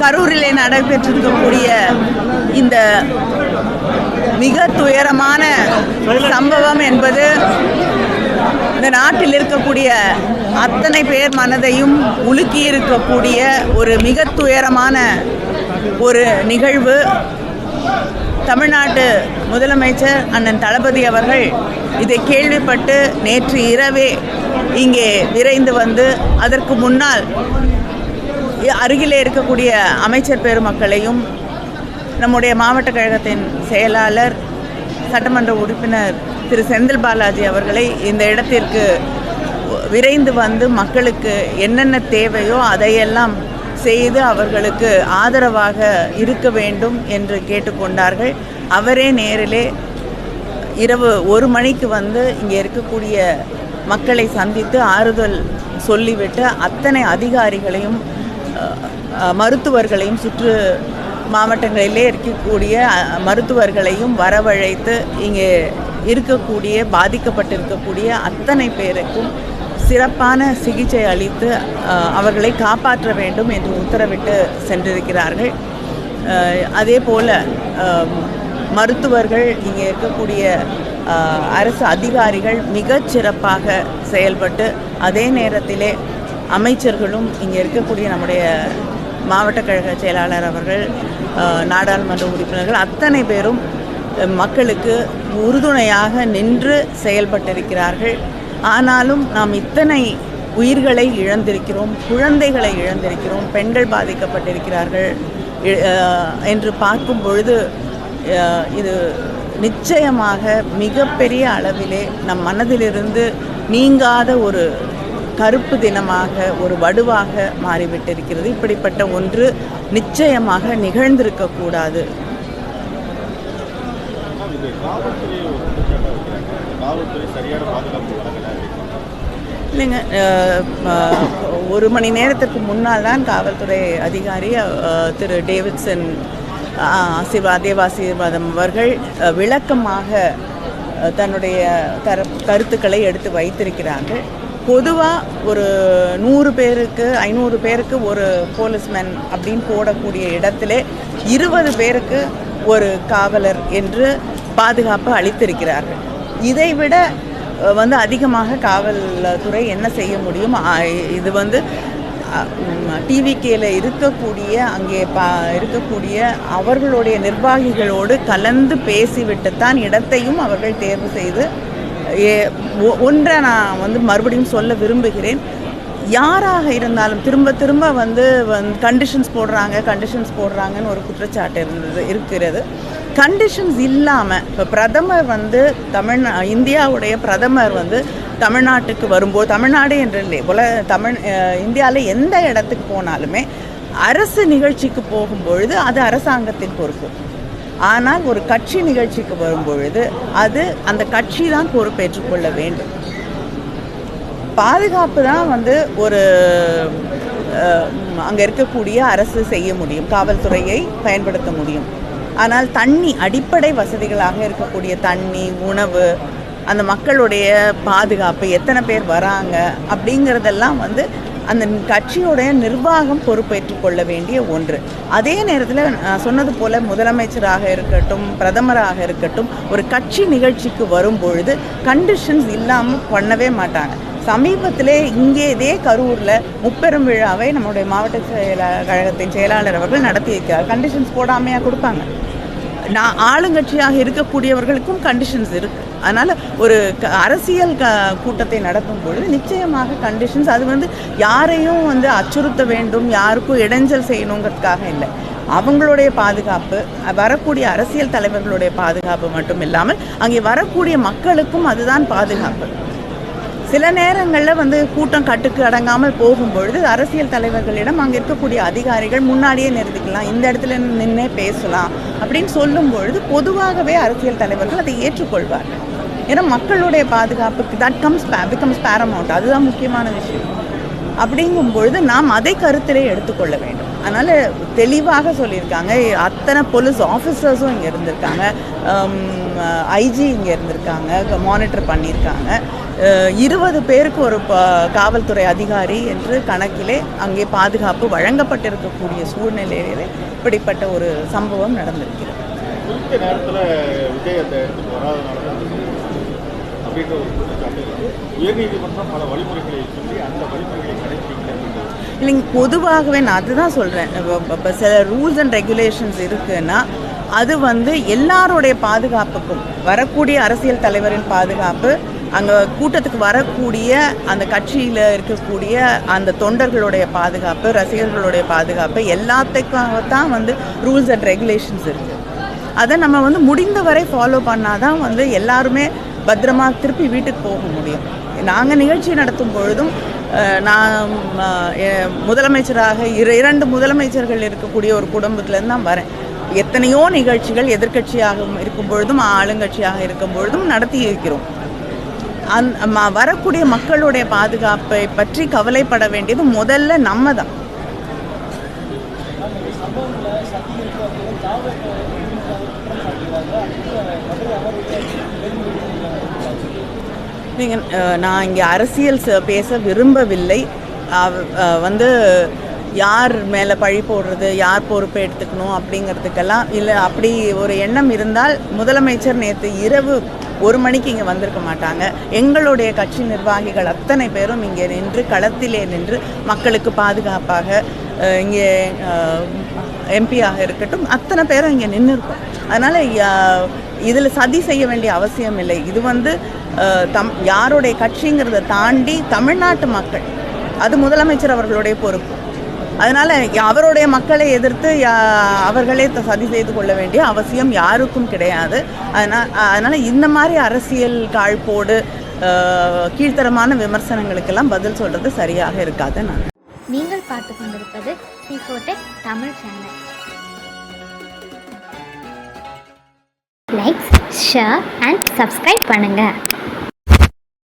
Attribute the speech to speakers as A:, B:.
A: கரூரிலே நடைபெற்றிருக்கக்கூடிய இந்த மிக துயரமான சம்பவம் என்பது இந்த நாட்டில் இருக்கக்கூடிய அத்தனை பேர் மனதையும் உலுக்கி இருக்கக்கூடிய ஒரு மிக துயரமான ஒரு நிகழ்வு. தமிழ்நாட்டு முதலமைச்சர் அண்ணன் தளபதி அவர்கள் இதை கேள்விப்பட்டு நேற்று இரவே இங்கே விரைந்து வந்து அதற்கு முன்னால் அருகிலே இருக்கக்கூடிய அமைச்சர் பெருமக்களையும் நம்முடைய மாவட்ட கழகத்தின் செயலாளர் சட்டமன்ற உறுப்பினர் திரு செந்தில் பாலாஜி அவர்களை இந்த இடத்திற்கு விரைந்து வந்து மக்களுக்கு என்னென்ன தேவையோ அதையெல்லாம் செய்து அவர்களுக்கு ஆதரவாக இருக்க வேண்டும் என்று கேட்டுக்கொண்டார்கள். அவரே நேரிலே இரவு ஒரு மணிக்கு வந்து இங்கே இருக்கக்கூடிய மக்களை சந்தித்து ஆறுதல் சொல்லிவிட்டு அத்தனை அதிகாரிகளையும் மருத்துவர்களையும் சுற்று மாவட்டங்களிலே இருக்கக்கூடிய மருத்துவர்களையும் வரவழைத்து இங்கே இருக்கக்கூடிய பாதிக்கப்பட்டிருக்கக்கூடிய அத்தனை பேருக்கும் சிறப்பான சிகிச்சை அளித்து அவர்களை காப்பாற்ற வேண்டும் என்று உத்தரவிட்டு சென்றிருக்கிறார்கள். அதே போல் மருத்துவர்கள் இங்கே இருக்கக்கூடிய அரசு அதிகாரிகள் மிகச் சிறப்பாக செயல்பட்டு அதே நேரத்திலே அமைச்சர்களும் இங்கே இருக்கக்கூடிய நம்முடைய மாவட்ட கழக செயலாளர் அவர்கள் நாடாளுமன்ற உறுப்பினர்கள் அத்தனை பேரும் மக்களுக்கு உறுதுணையாக நின்று செயல்பட்டிருக்கிறார்கள். ஆனாலும் நாம் இத்தனை உயிர்களை இழந்திருக்கிறோம் குழந்தைகளை இழந்திருக்கிறோம் பெண்கள் பாதிக்கப்பட்டிருக்கிறார்கள் இ- என்று பார்க்கும் பொழுது இது நிச்சயமாக மிகப்பெரிய அளவிலே நம் மனதிலிருந்து நீங்காத ஒரு கருப்பு தினமாக ஒரு வடுவாக மாறிவிட்டிருக்கிறது. இப்படிப்பட்ட ஒன்று நிச்சயமாக நிகழ்ந்திருக்கக்கூடாது. இல்லைங்க ஒரு மணி நேரத்துக்கு முன்னால் தான் காவல்துறை அதிகாரி திரு டேவிட்சன் அஹ், தேவாசீர்வாதம் அவர்கள் விளக்கமாக தன்னுடைய கருத்துக்களை எடுத்து வைத்திருக்கிறார்கள். பொதுவாக ஒரு நூறு பேருக்கு ஐநூறு பேருக்கு ஒரு போலீஸ்மேன் அப்படின்னு போடக்கூடிய இடத்துல இருபது பேருக்கு ஒரு காவலர் என்று பாதுகாப்பு அளித்திருக்கிறார்கள். இதைவிட வந்து அதிகமாக காவல்துறை என்ன செய்ய முடியும்? இது வந்து டிவிகேல இருக்கக்கூடிய அங்கே பா இருக்கக்கூடிய அவர்களுடைய நிர்வாகிகளோடு கலந்து பேசிவிட்டுத்தான் இடத்தையும் அவர்கள் தேர்வு செய்து ஒன்றை நான் வந்து மறுபடியும் சொல்ல விரும்புகிறேன். யாராக இருந்தாலும் திரும்ப திரும்ப வந்து கண்டிஷன்ஸ் போடுறாங்க கண்டிஷன்ஸ் போடுறாங்கன்னு ஒரு குற்றச்சாட்டு இருந்தது இருக்கிறது. கண்டிஷன்ஸ் இல்லாமல் இப்போ பிரதமர் வந்து தமிழ் இந்தியாவுடைய பிரதமர் வந்து தமிழ்நாட்டுக்கு வரும்போது தமிழ்நாடு என்று இல்லை உல தமிழ் இந்தியாவில் எந்த இடத்துக்கு போனாலுமே அரசு நிகழ்ச்சிக்கு போகும்பொழுது அது அரசாங்கத்தின் பொறுப்பு. ஆனால் ஒரு கட்சி நிகழ்ச்சிக்கு வரும்பொழுது அது அந்த கட்சி தான் பொறுப்பேற்றுக் கொள்ள வேண்டும். பாதுகாப்பு தான் வந்து ஒரு அங்கே இருக்கக்கூடிய அரசு செய்ய முடியும் காவல்துறையை பயன்படுத்த முடியும். ஆனால் தண்ணி அடிப்படை வசதிகளாக இருக்கக்கூடிய தண்ணி உணவு அந்த மக்களுடைய பாதுகாப்பு எத்தனை பேர் வராங்க அப்படிங்கிறதெல்லாம் வந்து அந்த கட்சியுடைய நிர்வாகம் பொறுப்பேற்றுக் கொள்ள வேண்டிய ஒன்று. அதே நேரத்தில் நான் சொன்னது போல முதலமைச்சராக இருக்கட்டும் பிரதமராக இருக்கட்டும் ஒரு கட்சி நிகழ்ச்சிக்கு வரும்பொழுது கண்டிஷன்ஸ் இல்லாமல் பண்ணவே மாட்டாங்க. சமீபத்திலே இங்கே இதே கரூரில் முப்பெரும் விழாவை நம்முடைய மாவட்ட செயலா கழகத்தின் செயலாளர் அவர்கள் நடத்தியிருக்கிறார் கண்டிஷன்ஸ் போடாமையாக கொடுப்பாங்க. நான் ஆளுங்கட்சியாக இருக்கக்கூடியவர்களுக்கும் கண்டிஷன்ஸ் இருக்குது அதனால் ஒரு க அரசியல் க கூட்டத்தை நடத்தும் பொழுது நிச்சயமாக கண்டிஷன்ஸ் அது வந்து யாரையும் வந்து அச்சுறுத்த வேண்டும் யாருக்கும் இடைஞ்சல் செய்யணுங்கிறதுக்காக இல்லை. அவங்களுடைய பாதுகாப்பு வரக்கூடிய அரசியல் தலைவர்களுடைய பாதுகாப்பு மட்டும் இல்லாமல் அங்கே வரக்கூடிய மக்களுக்கும் அதுதான் பாதுகாப்பு. சில நேரங்களில் வந்து கூட்டம் கட்டுக்கு அடங்காமல் போகும்பொழுது அரசியல் தலைவர்களிடம் அங்கே இருக்கக்கூடிய அதிகாரிகள் முன்னாடியே நிறுத்திக்கலாம் இந்த இடத்துல நின்னே பேசலாம் அப்படின்னு சொல்லும் பொழுது பொதுவாகவே அரசியல் தலைவர்கள் அதை ஏற்றுக்கொள்வார்கள் ஏன்னா மக்களுடைய பாதுகாப்புக்கு தட் கம்ஸ் பிகம்ஸ் பேரமௌண்ட் அதுதான் முக்கியமான விஷயம். அப்படிங்கும் பொழுது நாம் அதை கருத்திலே எடுத்துக்கொள்ள வேண்டும். அதனால் தெளிவாக சொல்லியிருக்காங்க. அத்தனை போலீஸ் ஆஃபீஸர்ஸும் இங்கே இருந்திருக்காங்க. ஐஜி இங்கே இருந்திருக்காங்க. மானிட்டர் பண்ணியிருக்காங்க. இருபது பேருக்கு ஒரு காவல்துறை அதிகாரி என்று கணக்கிலே அங்கே பாதுகாப்பு வழங்கப்பட்டிருக்கக்கூடிய சூழ்நிலையிலே இப்படிப்பட்ட ஒரு சம்பவம் நடந்திருக்கிறது.
B: நேரத்தில் விஜய் அந்த வராதனால அப்படின்ற ஒரு குற்றச்சாட்டு உயர்நீதிமன்றம் பல வழிமுறைகளை சொல்லி அந்த வழிமுறைகளை
A: இல்லைங்க பொதுவாகவே நான் அதுதான் சொல்கிறேன் இப்போ சில ரூல்ஸ் அண்ட் ரெகுலேஷன்ஸ் இருக்குன்னா அது வந்து எல்லாருடைய பாதுகாப்புக்கும் வரக்கூடிய அரசியல் தலைவரின் பாதுகாப்பு அங்கே கூட்டத்துக்கு வரக்கூடிய அந்த கட்சியில் இருக்கக்கூடிய அந்த தொண்டர்களுடைய பாதுகாப்பு ரசிகர்களுடைய பாதுகாப்பு எல்லாத்துக்காகத்தான் வந்து ரூல்ஸ் அண்ட் ரெகுலேஷன்ஸ் இருக்குது அதை நம்ம வந்து முடிந்தவரை ஃபாலோ பண்ணாதான் வந்து எல்லாருமே பத்திரமா திருப்பி வீட்டுக்கு போக முடியும். நாங்கள் நிகழ்ச்சி நடத்தும் பொழுதும் நான் முதலமைச்சராக இரு இரண்டு முதலமைச்சர்கள் இருக்கக்கூடிய ஒரு குடும்பத்துலேருந்து தான் வரேன். எத்தனையோ நிகழ்ச்சிகள் எதிர்க்கட்சியாக இருக்கும் பொழுதும் ஆளுங்கட்சியாக இருக்கும் பொழுதும் நடத்தி இருக்கிறோம் அந் வரக்கூடிய மக்களுடைய பாதுகாப்பை பற்றி கவலைப்பட வேண்டியது முதல்ல நம்ம தான் நீங்கள் நான் இங்கே அரசியல் ச- பேச விரும்பவில்லை. வந்து யார் மேலே பழி போடுறது யார் பொறுப்பை எடுத்துக்கணும் அப்படிங்கிறதுக்கெல்லாம் இல்லை அப்படி ஒரு எண்ணம் இருந்தால் முதலமைச்சர் நேற்று இரவு ஒரு மணிக்கு இங்கே வந்திருக்க மாட்டாங்க. எங்களுடைய கட்சி நிர்வாகிகள் அத்தனை பேரும் இங்கே நின்று களத்திலே நின்று மக்களுக்கு பாதுகாப்பாக இங்கே எம்பியாக இருக்கட்டும் அத்தனை பேரும் இங்கே நின்று இருக்கோம் அதனால் இதில் சதி செய்ய வேண்டிய அவசியம் இல்லை. இது வந்து தம் யாருடைய கட்சிங்கிறத தாண்டி தமிழ்நாட்டு மக்கள் அது முதலமைச்சர் அவர்களுடைய பொறுப்பு. அதனால் அவருடைய மக்களை எதிர்த்து அவர்களே சதி செய்து கொள்ள வேண்டிய அவசியம் யாருக்கும் கிடையாது. அதனால் அதனால் இந்த மாதிரி அரசியல் காழ்ப்போடு கீழ்த்தரமான விமர்சனங்களுக்கெல்லாம் பதில் சொல்கிறது சரியாக இருக்காது நான்
C: நீங்கள் பார்த்து கொண்டிருப்பது Tamil channel. Like share and subscribe பண்ணுங்கள்